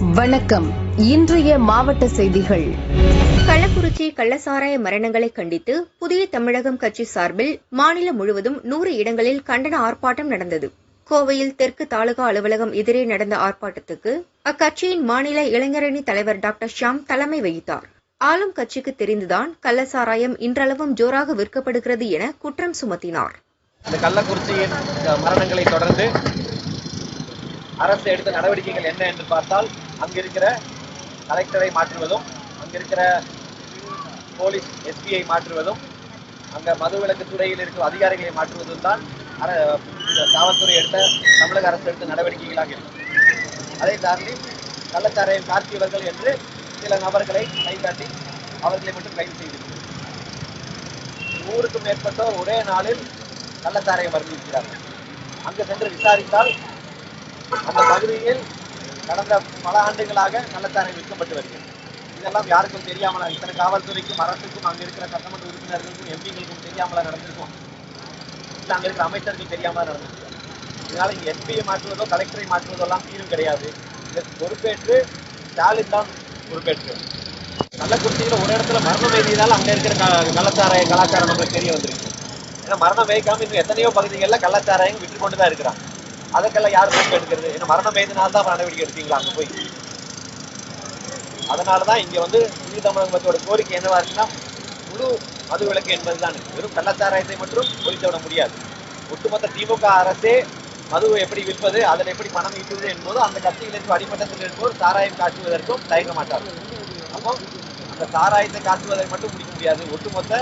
வணக்கம். இன்றைய மாவட்ட செய்திகள். கள்ளக்குறிச்சி கள்ளசாராய மரணங்களை கண்டித்து புதிய தமிழகம் கட்சி சார்பில் மாநிலம் முழுவதும் நூறு இடங்களில் கண்டன ஆர்ப்பாட்டம் நடந்தது. கோவையில் தெற்கு தாலுகா அலுவலகம் எதிரே நடந்த ஆர்ப்பாட்டத்துக்கு அக்கட்சியின் மாநில இளைஞரணி தலைவர் டாக்டர் ஷியாம் தலைமை வகித்தார். ஆளும் கட்சிக்கு தெரிந்துதான் கள்ளசாராயம் இன்றளவும் ஜோராக விற்கப்படுகிறது என குற்றம் சுமத்தினார். கள்ளக்குறிச்சியின் மரணங்களை தொடர்ந்து அரசு எடுத்த நடவடிக்கைகள் என்ன என்று பார்த்தால் அங்கிருக்கிற கலெக்டரை மாற்றுவதும் அங்கிருக்கிற போலீஸ் எஸ்பியை மாற்றுவதும் அங்க மதுவிலக்கு துறையில் இருக்கும் அதிகாரிகளை மாற்றுவதும் தான் அர- இந்த காவல்துறை எடுத்த தமிழக அரசு எடுத்த நடவடிக்கைகளாக இருக்கும் அதை தாண்டி கள்ளச்சாரையை காட்டியவர்கள் என்று சில நபர்களை கை காட்டி அவர்களை மட்டும் கைது செய்திருக்கிறது நூறுக்கும் மேற்பட்டோர் ஒரே நாளில் கள்ளச்சாரையை வருந்திருக்கிறார்கள் அங்கு சென்று விசாரித்தால் அந்த பகுதியில் கடந்த பல ஆண்டுகளாக கள்ளச்சாராயம் விற்கப்பட்டு வருகிறது. இதெல்லாம் யாருக்கும் தெரியாமல்? இத்தனை காவல்துறைக்கும் அரசுக்கும் அங்கே இருக்கிற சட்டமன்ற உறுப்பினர்களுக்கும் எம்பிகளுக்கும் தெரியாமல் நடந்திருக்கும்? இல்ல அங்கே இருக்கிற அமைச்சர்கள் தெரியாமல் நடந்திருக்கும்? இதனால இங்கே எம்பியை மாற்றுவதோ கலெக்டரை மாற்றுவதோ எல்லாம் தீர்வு கிடையாது. இதற்கு பொறுப்பேற்று ஸ்டாலின் தான் பொறுப்பேற்று. கள்ளக்குறிச்சியில் ஒரு இடத்துல மரணம் எழுதினால அங்கே இருக்கிற க- கள்ளச்சாராய கலாச்சாரம் நம்மளுக்கு தெரிய வந்திருக்கு. ஏன்னா மரணம் வைக்காம இன்னும் எத்தனையோ பகுதிகளில் கள்ளச்சாராயம் விட்டு கொண்டு தான் இருக்கிறான் அதுக்கெல்லாம் யார் பொறுப்பு எடுக்கிறது? ஏன்னா மரணம் எய்தினால தான் நடவடிக்கை எடுத்தீங்களா அங்கே போய்? அதனால தான் இங்கே வந்து புதிய தமிழக மக்களோட கோரிக்கை என்னவா இருக்குன்னா முழு மது விலக்கு என்பதுதான். வெறும் கள்ளச்சாராயத்தை மட்டும் ஒழித்து விட முடியாது. ஒட்டுமொத்த திமுக அரசே மதுவை எப்படி விற்பது அதில் எப்படி பணம் ஈட்டுவது என்பது அந்த கட்சியிலிருந்து அடிமட்டத்தில் இருப்போர் சாராயம் காட்டுவதற்கும் தயங்க மாட்டார் அப்போ அந்த சாராயத்தை காட்டுவதை மட்டும் முடிக்க முடியாது. ஒட்டுமொத்த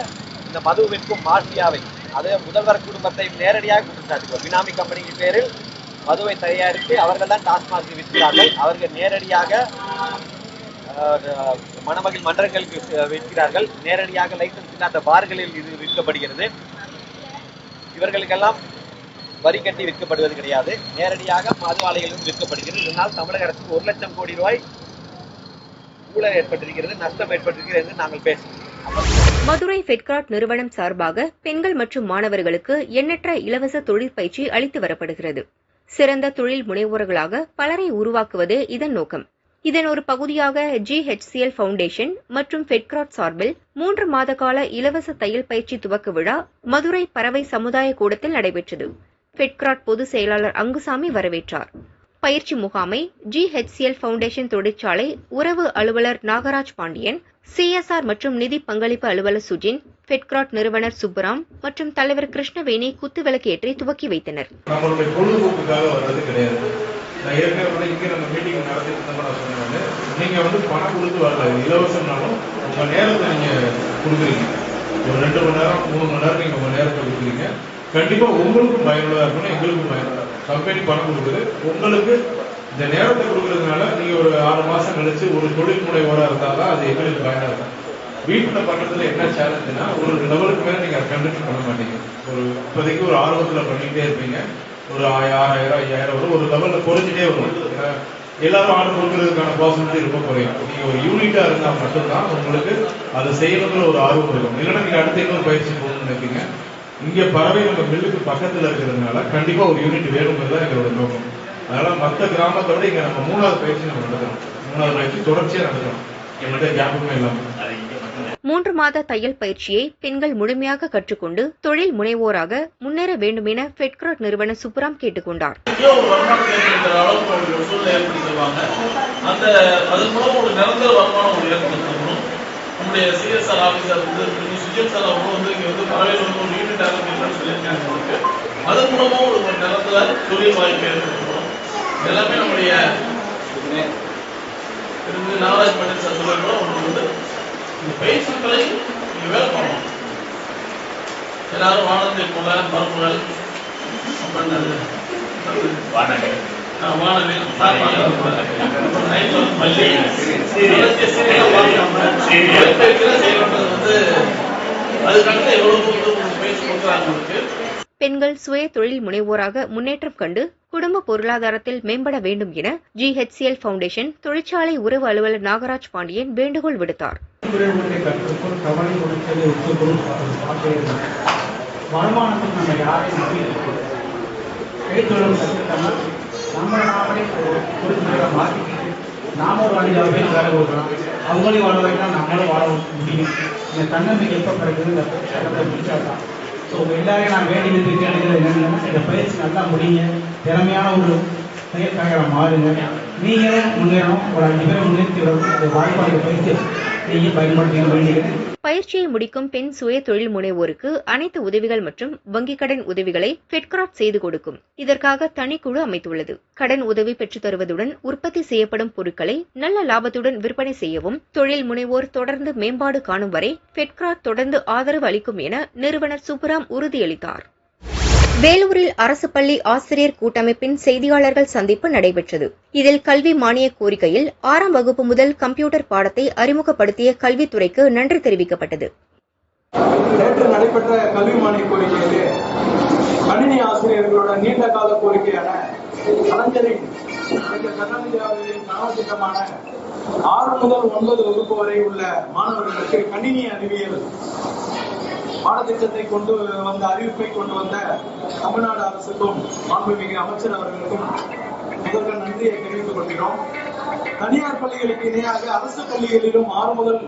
இந்த மது விற்கும் மாஃபியாவை அதே முதல்வர் குடும்பத்தை நேரடியாக குற்றம் பினாமி கம்பெனியின் பேரில் மதுவை தயாரித்து அவர்கள் தான் டாஸ்மாக் விற்கிறார்கள். அவர்கள் நேரடியாக அஹ், மணமகள் மன்றங்களுக்கு விற்கிறார்கள். நேரடியாக லைசன்ஸ் இல்லாத பார்களில் இது விற்கப்படுகிறது. இவர்களுக்கெல்லாம் வரி கட்டி விற்கப்படுவது கிடையாது. நேரடியாக மது விற்கப்படுகிறது. இதனால் தமிழக அரசுக்கு ஒரு லட்சம் கோடி ரூபாய் ஊழல் ஏற்பட்டிருக்கிறது நஷ்டம் ஏற்பட்டிருக்கிறது என்று நாங்கள் பேசுகிறோம். மதுரை ஃபெட்கார்ட் நிறுவனம் சார்பாக பெண்கள் மற்றும் மாணவர்களுக்கு எண்ணற்ற இலவச தொழிற்பயிற்சி அளித்து வரப்படுகிறது. சிறந்த தொழில் முனைவோர்களாக பலரை உருவாக்குவதே இதன் நோக்கம். இதன் ஒரு பகுதியாக ஜிஹெச்சிஎல் ஃபவுண்டேஷன் மற்றும் ஃபெட்கார்ட் சார்பில் மூன்று மாத கால இலவச தையல் பயிற்சி துவக்க விழா மதுரை பறவை சமுதாய கூடத்தில் நடைபெற்றது. ஃபெட்கார்ட் பொதுச் செயலாளர் அங்குசாமி வரவேற்றார். பயிற்சி முகாமை ஜிஹெச்சிஎல் ஃபவுண்டேஷன் தொழிற்சாலை உறவு அலுவலர் நாகராஜ் பாண்டியன் சிஎஸ்ஆர் மற்றும் நிதி பங்களிப்பு அலுவலர் சுஜின் பெட்கிராட் நிறுவனர் சுப்பராம் மற்றும் தலைவர் கிருஷ்ணவேணி குத்துவிளக்கேற்றி துவக்கி வைத்தனர். நான் ஏற்கனவே இங்கே நம்ம மீட்டிங் நடத்திட்டு இருந்தப்ப நான் சொன்னேன் நீங்க வந்து பணம் கொடுத்து வரல. இலவசம்னாலும் உங்க நேரத்தை நீங்க கொடுக்குறீங்க. ஒரு ரெண்டு மணி நேரம் மூணு மணி நேரம் நீங்க உங்க நேரத்தை கொடுக்குறீங்க. கண்டிப்பா உங்களுக்கும் பயனுள்ளதா இருக்கணும் எங்களுக்கும் பயனுள்ளதா கம்பெனி பணம் கொடுக்குது. உங்களுக்கு இந்த நேரத்தை கொடுக்கறதுனால நீங்க ஒரு ஆறு மாசம் கழிச்சு ஒரு தொழில் முனைவோரா இருந்தாதான் அது எங்களுக்கு பயனாக இருக்கும். வீட்டுல பண்றதுல என்ன சேலஞ்சுனா ஒரு லெவலுக்கு மேல நீங்க கண்டினியூ பண்ண மாட்டீங்க. ஒரு இப்போதைக்கு ஒரு ஆர்வத்துல பண்ணிக்கிட்டே இருப்பீங்க. ஒரு ஆறாயிரம் ஐயாயிரம் வரும். ஒரு லெவல்ல குறைஞ்சிட்டே வரும். ஏன்னா, எல்லாரும் ஆர்டர் கொடுக்கறதுக்கான பாசிபிலிட்டி ரொம்ப குறையும். நீங்க ஒரு யூனிட்டா இருந்தா மட்டும்தான் உங்களுக்கு அதை செய்யணுங்கிற ஒரு ஆர்வம் இருக்கும். இல்லைன்னா நீங்க அடுத்த இன்னொரு பயிற்சி போகணும்னு நினைப்பீங்க. இங்க பறவை நம்ம மில்லுக்கு பக்கத்துல இருக்கிறதுனால கண்டிப்பா ஒரு யூனிட் வேணுங்கிறது தான் எங்களோட நோக்கம். அதனால மற்ற கிராமத்தோட இங்கே இங்க நம்ம மூணாவது பயிற்சி நம்ம நடத்துறோம் மூணாவது பயிற்சி தொடர்ச்சியா நடத்துறோம் எங்கள்கிட்ட கேப்புமே இல்லாமல் மூன்று மாத தையல் பயிற்சியை பெண்கள் முழுமையாக கற்றுக்கொண்டு தொழில் முனைவோராக முன்னேற வேண்டும் என ஃபெட்கார்ட் நிறுவன சுப்ராம் கேட்டுக்கொண்டார். நம்முடைய சிஎஸ்ஆர் ஆஃபீஸர் வந்து வந்து வந்து பறவையில் வந்து ஒரு யூனிட் ஆரம்பிக்கணும்னு சொல்லியிருக்காங்க உங்களுக்கு ஒரு வாய்ப்பு ஏற்படுத்தணும். எல்லாமே நம்முடைய நாகராஜ் பண்டிட் சார் சொல்லும்போது உங்களுக்கு வந்து இந்த பயிற்சிகளை நீங்க வேலை பண்ணணும் எல்லாரும் வானத்தை போல பண்ணது வானவில் உங்களுக்கு பெண்கள் சுய தொழில் முனைவோராக முன்னேற்றம் கண்டு குடும்ப பொருளாதாரத்தில் மேம்பட வேண்டும் என ஜிஹெச்சிஎல் பவுண்டேஷன் தொழிற்சாலை உறவு அலுவலர் நாகராஜ் பாண்டியன் வேண்டுகோள் விடுத்தார். தொழில்நுட்பத்தை கற்றுக்கொள் நாம ஒரு அஞ்சாறு வேலை கொடுக்கலாம். அவங்களையும் வாழ வைக்கலாம் நம்மளும் வாழ முடியும். இந்த தன்னம்பிக்கை எப்போ கிடைக்குது இந்த சட்டத்தை முடிச்சாதான் ஸோ எல்லாரையும் நான் வேண்டி நின்று கேட்டுக்கிறது என்னன்னா இந்த பயிற்சி நல்லா முடிங்க திறமையான ஒரு செயற்காக மாறுங்க. நீங்களும் முன்னேறணும். ஒரு அஞ்சு பேரை முன்னேற்றி வரணும் இந்த வாய்ப்பாடு பயிற்சி நீங்கள் பயன்படுத்திக்க வேண்டிக்கிறேன் பயிற்சியை முடிக்கும் பெண் சுய தொழில் முனைவோருக்கு அனைத்து உதவிகள் மற்றும் வங்கிக் கடன் உதவிகளை ஃபெட்கிராப்ட் செய்து கொடுக்கும். இதற்காக தனிக்குழு அமைத்துள்ளது. கடன் உதவி பெற்றுத் தருவதுடன் உற்பத்தி செய்யப்படும் பொருட்களை நல்ல லாபத்துடன் விற்பனை செய்யவும் தொழில் முனைவோர் தொடர்ந்து மேம்பாடு காணும் வரை ஃபெட்கிராப்ட் தொடர்ந்து ஆதரவு அளிக்கும் என நிறுவனர் சுப்புராம் உறுதியளித்தார். வேலூரில் அரசு பள்ளி ஆசிரியர் கூட்டமைப்பின் செய்தியாளர்கள் சந்திப்பு நடைபெற்றது. இதில் கல்வி மானிய கோரிக்கையில் ஆறாம் வகுப்பு முதல் கம்ப்யூட்டர் பாடத்தை அறிமுகப்படுத்திய கல்வித்துறைக்கு நன்றி தெரிவிக்கப்பட்டது. நேற்று நடைபெற்ற கல்வி மானிய கோரிக்கையிலே கணினி ஆசிரியர்களோட நீண்ட கால கோரிக்கையான கலைஞரின் திட்டமான ஆறு முதல் ஒன்பது வகுப்பு வரை உள்ள மாணவர்களுக்கு கணினி அறிவியல் பாடத்திட்டத்தை கொண்டு வந்த அறிவிப்பை கொண்டு வந்த தமிழ்நாடு அரசுக்கும் மாண்புமிகு அமைச்சர் அவர்களுக்கும் முதல்வர் நன்றியை தெரிவித்துக் கொள்கிறோம். தனியார் பள்ளிகளுக்கு இணையாக அரசு பள்ளிகளிலும் ஆறு முதல்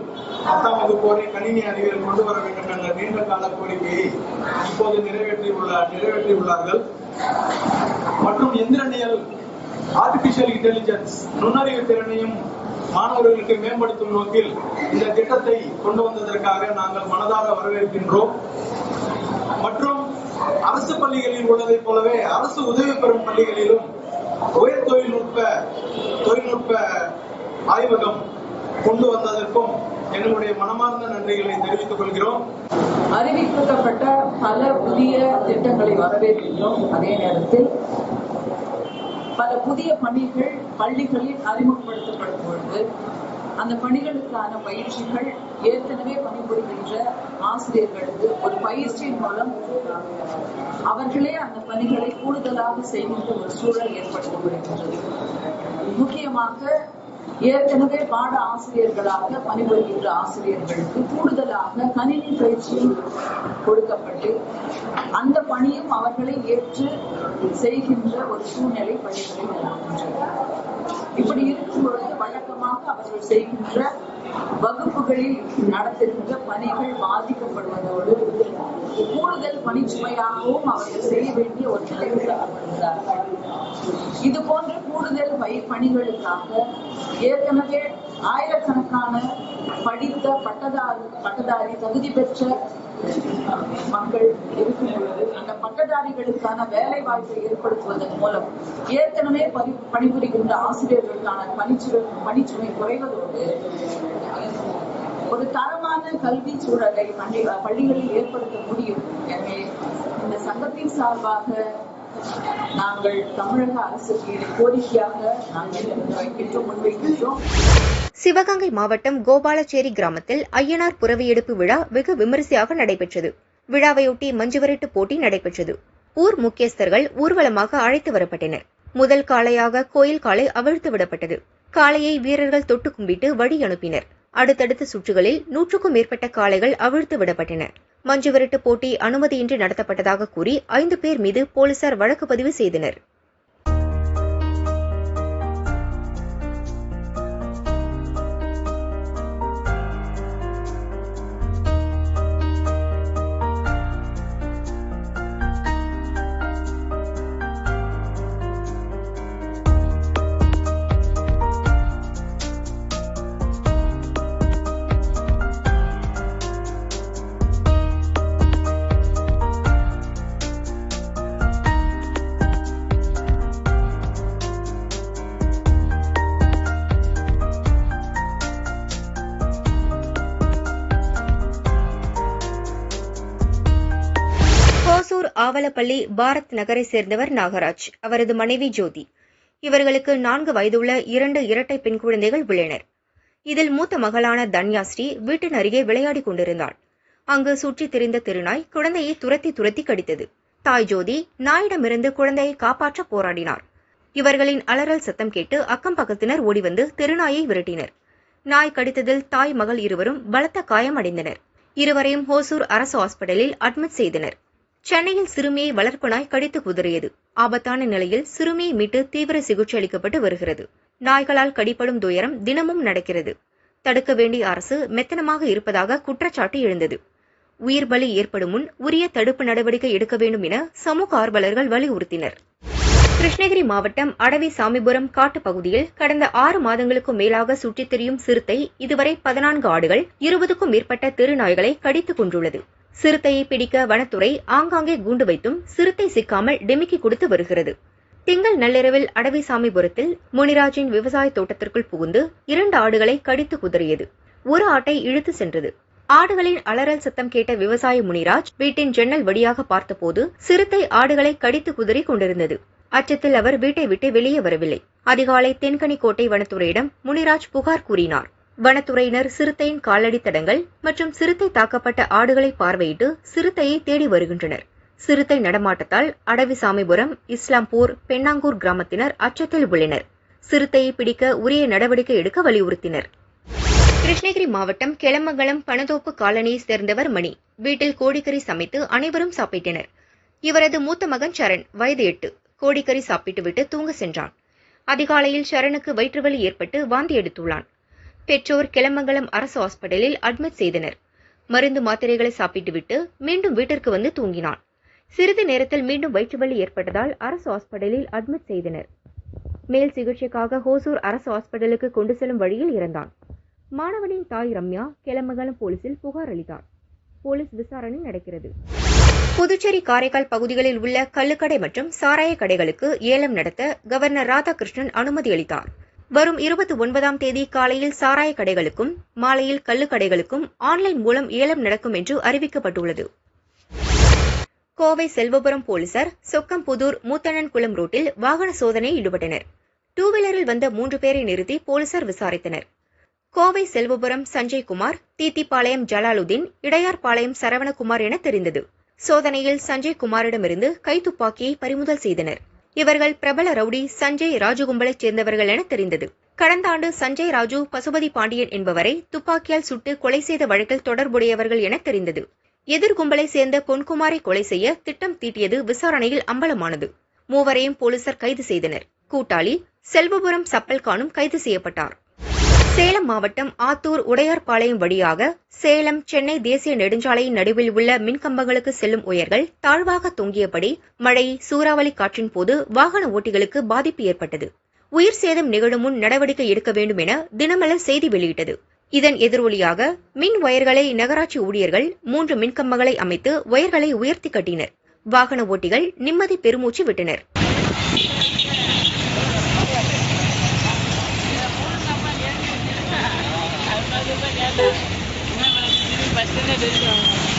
பத்தாம் வகுப்பு வரை கணினி அறிவியல் கொண்டு வர வேண்டும் என்ற நீண்ட கால கோரிக்கையை இப்போது நிறைவேற்றியுள்ள நிறைவேற்றியுள்ளார்கள் மற்றும் எந்திரனியல் ஆர்டிபிஷியல் இன்டெலிஜென்ஸ் நுண்ணறிவு திறனையும் மாணவர்களுக்கு மேம்படுத்தும் நோக்கில் இந்த திட்டத்தை கொண்டு வந்ததற்காக நாங்கள் மனதார வரவேற்கின்றோம். மற்றும் அரசு பள்ளிகளில் உள்ளதை போலவே அரசு உதவி பெறும் பள்ளிகளிலும் உயர் தொழில்நுட்ப தொழில்நுட்ப ஆய்வகம் கொண்டு வந்ததற்கும் எங்களுடைய மனமார்ந்த நன்றிகளை தெரிவித்துக் கொள்கிறோம். அறிவிக்கப்பட்ட பல புதிய திட்டங்களை வரவேற்கின்றோம். அதே நேரத்தில் பல புதிய பணிகள் பள்ளிகளில் அறிமுகப்படுத்தப்படும் பொழுது அந்த பணிகளுக்கான பயிற்சிகள் ஏற்கனவே பணிபுரிகின்ற ஆசிரியர்களுக்கு ஒரு பயிற்சியின் மூலம் அவர்களே அந்த பணிகளை கூடுதலாக செய்கின்ற ஒரு சூழல் ஏற்படுத்தப்படுகின்றது. முக்கியமாக ஏற்கனவே பாட ஆசிரியர்களாக பணிபுரிகின்ற ஆசிரியர்களுக்கு கூடுதலாக கணினி பயிற்சியும் கொடுக்கப்பட்டு அந்த பணியும் அவர்களை ஏற்று செய்கின்ற ஒரு சூழ்நிலை பள்ளிகளில் நிலவுகின்றது. இப்படி இருக்கும் பொழுது வழக்கமாக அவர்கள் செய்கின்ற வகுப்புகளில் நடத்துகின்ற பணிகள் பாதிக்கப்படுவதோடு கூடுதல் பணிச்சுமையாகவும் அவர்கள் செய்ய வேண்டிய ஒரு நிலைக்கு தள்ளப்படுகிறார்கள் இது போன்ற கூடுதல் பய- பணிகளுக்காக ஏற்கனவே ஆயிரக்கணக்கான படித்த பட்டதாரி பட்டதாரி தகுதி பெற்ற மக்கள் இருக்கும் பொழுது அந்த பட்டதாரிகளுக்கான வேலை வாய்ப்பை ஏற்படுத்துவதன் மூலம் ஏற்கனவே பணி பணிபுரிகின்ற ஆசிரியர்களுக்கான பணிச்சுமை பணிச்சுமை குறைவதோடு ஒரு தரமான கல்வி சூழலை பள்ளி பள்ளிகளில் ஏற்படுத்த முடியும். எனவே இந்த சங்கத்தின் சார்பாக நாங்கள் தமிழக அரசுக்கு கோரிக்கையாக நாங்கள் வைக்கின்றோம் முன்வைக்கின்றோம். சிவகங்கை மாவட்டம் கோபாலச்சேரி கிராமத்தில் ஐயனார் புறவியெடுப்பு விழா வெகு விமரிசையாக நடைபெற்றது. விழாவையொட்டி மஞ்சுவரட்டு போட்டி நடைபெற்றது. ஊர் முக்கியஸ்தர்கள் ஊர்வலமாக அழைத்து வரப்பட்டனர். முதல் காளையாக கோயில் காளை அவிழ்த்து விடப்பட்டது. காளையை வீரர்கள் தொட்டு கும்பிட்டு வழி அனுப்பினர். அடுத்தடுத்த சுற்றுகளில் நூற்றுக்கும் மேற்பட்ட காளைகள் அவிழ்த்து விடப்பட்டன. மஞ்சுவிரட்டு போட்டி அனுமதியின்றி நடத்தப்பட்டதாக கூறி ஐந்து பேர் மீது போலீசார் வழக்கு பதிவு செய்தனர். ஹோசூர் பாரத் நகரை சேர்ந்தவர் நாகராஜ். அவரது மனைவி ஜோதி. இவர்களுக்கு நான்கு வயதுள்ள இரண்டு இரட்டை பெண் குழந்தைகள் உள்ளனர். இதில் மூத்த மகளான தன்யாஸ்ரீ வீட்டின் அருகே விளையாடிக் கொண்டிருந்தாள். அங்கு சுற்றித் திரிந்த திருநாய் குழந்தையை துரத்தி துரத்தி கடித்தது. தாய் ஜோதி நாயிடமிருந்து குழந்தையை காப்பாற்ற போராடினார். இவர்களின் அலறல் சத்தம் கேட்டு அக்கம் பக்கத்தினர் ஓடிவந்து திருநாயை விரட்டினர். நாய் கடித்ததில் தாய் மகள் இருவரும் பலத்த காயம் அடைந்தனர் இருவரையும் ஹோசூர் அரசு ஹாஸ்பிட்டலில் அட்மிட் செய்தனர். சென்னையில் சிறுமியை வளர்ப்பு நாய் கடித்து குதறியது. ஆபத்தான நிலையில் சிறுமியை மீட்டு தீவிர சிகிச்சை அளிக்கப்பட்டு வருகிறது. நாய்களால் கடிப்படும் துயரம் தினமும் நடக்கிறது. தடுக்க வேண்டிய அரசு மெத்தனமாக இருப்பதாக குற்றச்சாட்டு எழுந்தது. உயிர் பலி ஏற்படும் முன் உரிய தடுப்பு நடவடிக்கை எடுக்க வேண்டும் என சமூக ஆர்வலர்கள் வலியுறுத்தினர். கிருஷ்ணகிரி மாவட்டம் அடவி சாமிபுரம் காட்டுப் பகுதியில் கடந்த ஆறு மாதங்களுக்கும் மேலாக சுற்றித் திரியும் சிறுத்தை இதுவரை பதினான்கு ஆடுகள் இருபதுக்கும் மேற்பட்ட தெருநாய்களை கடித்துக் கொண்டுள்ளது சிறுத்தையை பிடிக்க வனத்துறை ஆங்காங்கே கூண்டு வைத்தும் சிறுத்தை சிக்காமல் டிமிக்கி கொடுத்து வருகிறது. திங்கள் நள்ளிரவில் அடவிசாமிபுரத்தில் முனிராஜின் விவசாய தோட்டத்திற்குள் புகுந்து இரண்டு ஆடுகளை கடித்து குதறியது. ஒரு ஆட்டை இழுத்து சென்றது. ஆடுகளின் அலறல் சத்தம் கேட்ட விவசாயி முனிராஜ் வீட்டின் ஜன்னல் வழியாக பார்த்தபோது சிறுத்தை ஆடுகளை கடித்து குதறி கொண்டிருந்தது. அச்சத்தில் அவர் வீட்டை விட்டு வெளியே வரவில்லை. அதிகாலை தென்கனிக்கோட்டை வனத்துறையிடம் முனிராஜ் புகார் கூறினார். வனத்துறையினர் சிறுத்தையின் காலடி தடங்கள் மற்றும் சிறுத்தை தாக்கப்பட்ட ஆடுகளை பார்வையிட்டு சிறுத்தையை தேடி வருகின்றனர். சிறுத்தை நடமாட்டத்தால் அடவிசாமிபுரம் இஸ்லாம்பூர் பெண்ணாங்கூர் கிராமத்தினர் அச்சத்தில் உள்ளனர். சிறுத்தையை பிடிக்க உரிய நடவடிக்கை எடுக்க வலியுறுத்தினர். கிருஷ்ணகிரி மாவட்டம் கெளமங்கலம் பனதோப்பு காலனியைச் சேர்ந்தவர் மணி. வீட்டில் கோடிக்கறி சமைத்து அனைவரும் சாப்பிட்டனர். இவரது மூத்த மகன் சரண் வயது எட்டு. கோடிக்கறி சாப்பிட்டுவிட்டு தூங்க சென்றான். அதிகாலையில் சரணுக்கு வயிற்றுவலி ஏற்பட்டு வாந்தி எடுத்துள்ளான். பெற்றோர் கிளமங்கலம் அரசு ஹாஸ்பிட்டலில் அட்மிட் செய்தனர். மருந்து மாத்திரைகளை சாப்பிட்டுவிட்டு மீண்டும் வீட்டிற்கு வந்து தூங்கினான். சிறிது நேரத்தில் மீண்டும் வயிற்றுவலி ஏற்பட்டதால் அரசு ஹாஸ்பிட்டலில் அட்மிட் செய்தனர். மேல் சிகிச்சைக்காக ஹோசூர் அரசு ஹாஸ்பிட்டலுக்கு கொண்டு செல்லும் வழியில் இறந்தான். மாணவனின் தாய் ரம்யா கிளமங்கலம் போலீசில் புகார் அளித்தார். போலீஸ் விசாரணை நடக்கிறது. புதுச்சேரி காரைக்கால் பகுதிகளில் உள்ள கள்ளுக்கடை மற்றும் சாராய கடைகளுக்கு ஏலம் நடத்த கவர்னர் ராதாகிருஷ்ணன் அனுமதி அளித்தார். வரும் இருபத்தி ஒன்பதாம் தேதி காலையில் சாராய கடைகளுக்கும் மாலையில் கள்ளுக்கடைகளுக்கும் ஆன்லைன் மூலம் ஏலம் நடக்கும் என்று அறிவிக்கப்பட்டுள்ளது. கோவை செல்வபுரம் போலீசார் சொக்கம்புதூர் மூத்தனன்குளம் ரோட்டில் வாகன சோதனையில் ஈடுபட்டனர். டூ வீலரில் வந்த மூன்று பேரை நிறுத்தி போலீசார் விசாரித்தனர். கோவை செல்வபுரம் சஞ்சய்குமார் தீத்திப்பாளையம் ஜலாலுதீன் இடையார்பாளையம் சரவணகுமார் என தெரிந்தது. சோதனையில் சஞ்சய் குமாரிடமிருந்து கைத்துப்பாக்கியை பறிமுதல் செய்தனர். இவர்கள் பிரபல ரவுடி சஞ்சய் ராஜு கும்பலைச் சேர்ந்தவர்கள் என தெரிந்தது. கடந்த ஆண்டு சஞ்சய் ராஜு பசுபதி பாண்டியன் என்பவரை துப்பாக்கியால் சுட்டு கொலை செய்த வழக்கில் தொடர்புடையவர்கள் என தெரிந்தது. எதிர் கும்பலை சேர்ந்த பொன்குமாரை கொலை செய்ய திட்டம் தீட்டியது விசாரணையில் அம்பலமானது. மூவரையும் போலீசார் கைது செய்தனர். கூட்டாளி செல்வபுரம் சப்பல் கானும் கைது செய்யப்பட்டார். சேலம் மாவட்டம் ஆத்தூர் உடையார்பாளையம் வழியாக சேலம் சென்னை தேசிய நெடுஞ்சாலையின் நடுவில் உள்ள மின்கம்பங்களுக்கு செல்லும் உயர்கள் தாழ்வாக தொங்கியபடி மழை சூறாவளி காற்றின் போது வாகன ஓட்டிகளுக்கு பாதிப்பு ஏற்பட்டது. உயிர் சேதம் நிகழும் முன் நடவடிக்கை எடுக்க வேண்டும் என தினமலர் செய்தி வெளியிட்டது. இதன் எதிரொலியாக மின் ஒயர்களை நகராட்சி ஊழியர்கள் மூன்று மின்கம்பங்களை அமைத்து ஒயர்களை உயர்த்தி கட்டினர். வாகன ஓட்டிகள் நிம்மதி பெருமூச்சு விட்டனர். था मैं बच्चे ने भेजा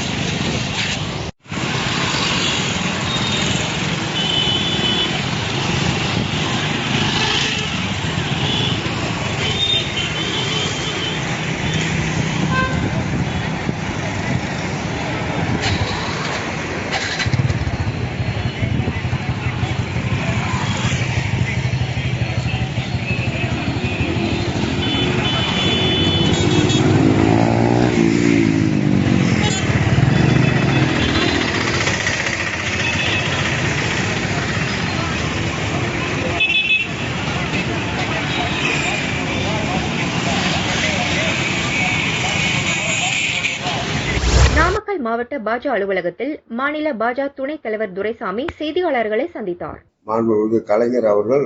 மாவட்ட பாஜ அலுவலகத்தில் மாநில பாஜ துணைத் தலைவர் துரைசாமி செய்தியாளர்களை சந்தித்தார். மாண்புமிகு கலைஞர் அவர்கள்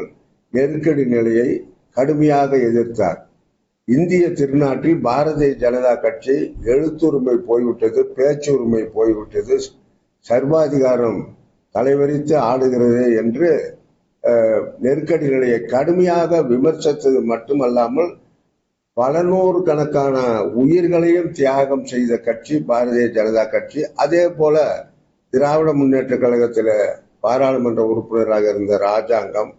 நெருக்கடி நிலையை கடுமையாக எதிர்த்தார். இந்திய திருநாட்டில் பாரதிய ஜனதா கட்சி எழுத்துரிமை போய்விட்டது பேச்சுரிமை போய்விட்டது சர்வாதிகாரம் தலைவரித்து ஆடுகிறது என்று நெருக்கடி நிலையை கடுமையாக விமர்சித்தது மட்டுமல்லாமல் பல நூறு கணக்கான உயிர்களையும் தியாகம் செய்த கட்சி பாரதிய ஜனதா கட்சி அதே போல திராவிட முன்னேற்ற கழகத்தில் பாராளுமன்ற உறுப்பினராக இருந்த ராஜாங்கம்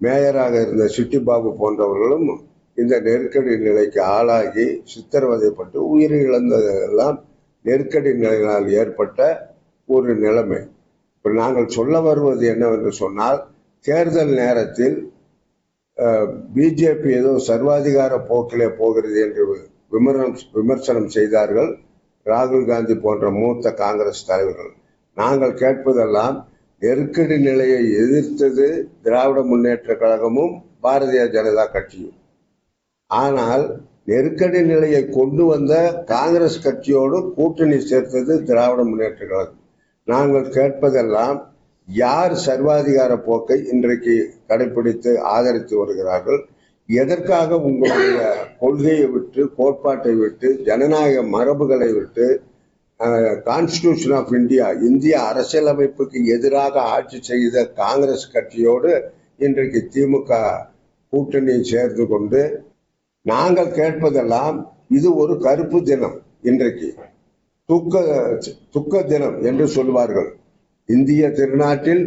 மேயராக இருந்த சிட்டிபாபு போன்றவர்களும் இந்த நெருக்கடி நிலைக்கு ஆளாகி சித்திரவதைப்பட்டு உயிர் இழந்ததெல்லாம் நெருக்கடி நிலையினால் ஏற்பட்ட ஒரு நிலைமை. இப்போ நாங்கள் சொல்ல வருவது என்னவென்று சொன்னால் தேர்தல் நேரத்தில் பிஜேபி ஏதோ சர்வாதிகார போக்கிலே போகிறது என்று விமர்சனம் விமர்சனம் செய்தார்கள் ராகுல் காந்தி போன்ற மூத்த காங்கிரஸ் தலைவர்கள். நாங்கள் கேட்பதெல்லாம் நெருக்கடி நிலையை எதிர்த்தது திராவிட முன்னேற்ற கழகமும் பாரதிய ஜனதா கட்சியும். ஆனால் நெருக்கடி நிலையை கொண்டு வந்த காங்கிரஸ் கட்சியோடு கூட்டணி சேர்த்தது திராவிட முன்னேற்ற கழகம். நாங்கள் கேட்பதெல்லாம் யார் சர்வாதிகார போக்கை இன்றைக்கு கடைபிடித்து ஆதரித்து வருகிறார்கள்? எதற்காக உங்களுடைய கொள்கையை விட்டு கோட்பாட்டை விட்டு ஜனநாயக மரபுகளை விட்டு கான்ஸ்டியூஷன் ஆஃப் இந்தியா இந்திய அரசியலமைப்புக்கு எதிராக ஆட்சி செய்த காங்கிரஸ் கட்சியோடு இன்றைக்கு திமுக கூட்டணி சேர்ந்து கொண்டு நாங்கள் கேட்பதெல்லாம் இது ஒரு கருப்பு தினம் இன்றைக்கு. துக்க துக்க தினம் என்று சொல்வார்கள். இந்திய திருநாட்டில்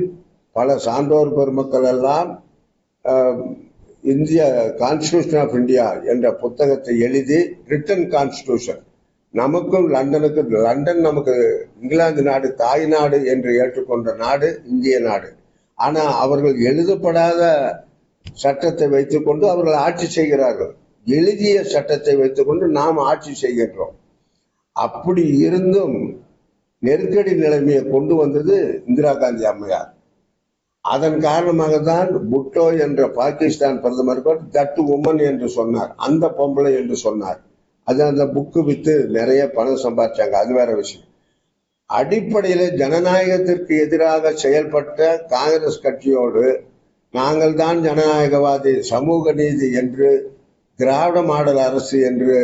பல சான்றோர் பெருமக்கள் எல்லாம் இந்திய கான்ஸ்டியூஷன் ஆஃப் இந்தியா என்ற புத்தகத்தை எழுதி ரிட்டன் கான்ஸ்டியூஷன் நமக்கும் லண்டனுக்கு லண்டன் நமக்கு இங்கிலாந்து நாடு தாய் நாடு என்று ஏற்றுக்கொண்ட நாடு இந்திய நாடு. ஆனால் அவர்கள் எழுதப்படாத சட்டத்தை வைத்துக்கொண்டு அவர்கள் ஆட்சி செய்கிறார்கள். எழுதிய சட்டத்தை வைத்துக்கொண்டு நாம் ஆட்சி செய்கின்றோம். அப்படி இருந்தும் நெருக்கடி நிலைமையை கொண்டு வந்தது இந்திரா காந்தி அம்மையார். அதன் காரணமாக தான் புட்டோ என்ற பாகிஸ்தான் பிரதமர் கூட தட் உமன் என்று சொன்னார். அந்த பொம்பளை என்று சொன்னார். அது அந்த புக்கு வித்து நிறைய பணம் சம்பாதிச்சாங்க. அது வேற விஷயம். அடிப்படையில ஜனநாயகத்திற்கு எதிராக செயல்பட்ட காங்கிரஸ் கட்சியோடு நாங்கள் தான் ஜனநாயகவாதி சமூக நீதி என்று திராவிட மாடல் அரசு என்று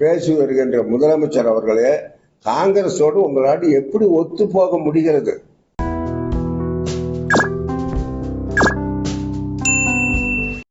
பேசி வருகின்ற முதலமைச்சர் அவர்களே காங்கிரஸோடு உங்களால் எப்படி ஒத்து போக முடிகிறது?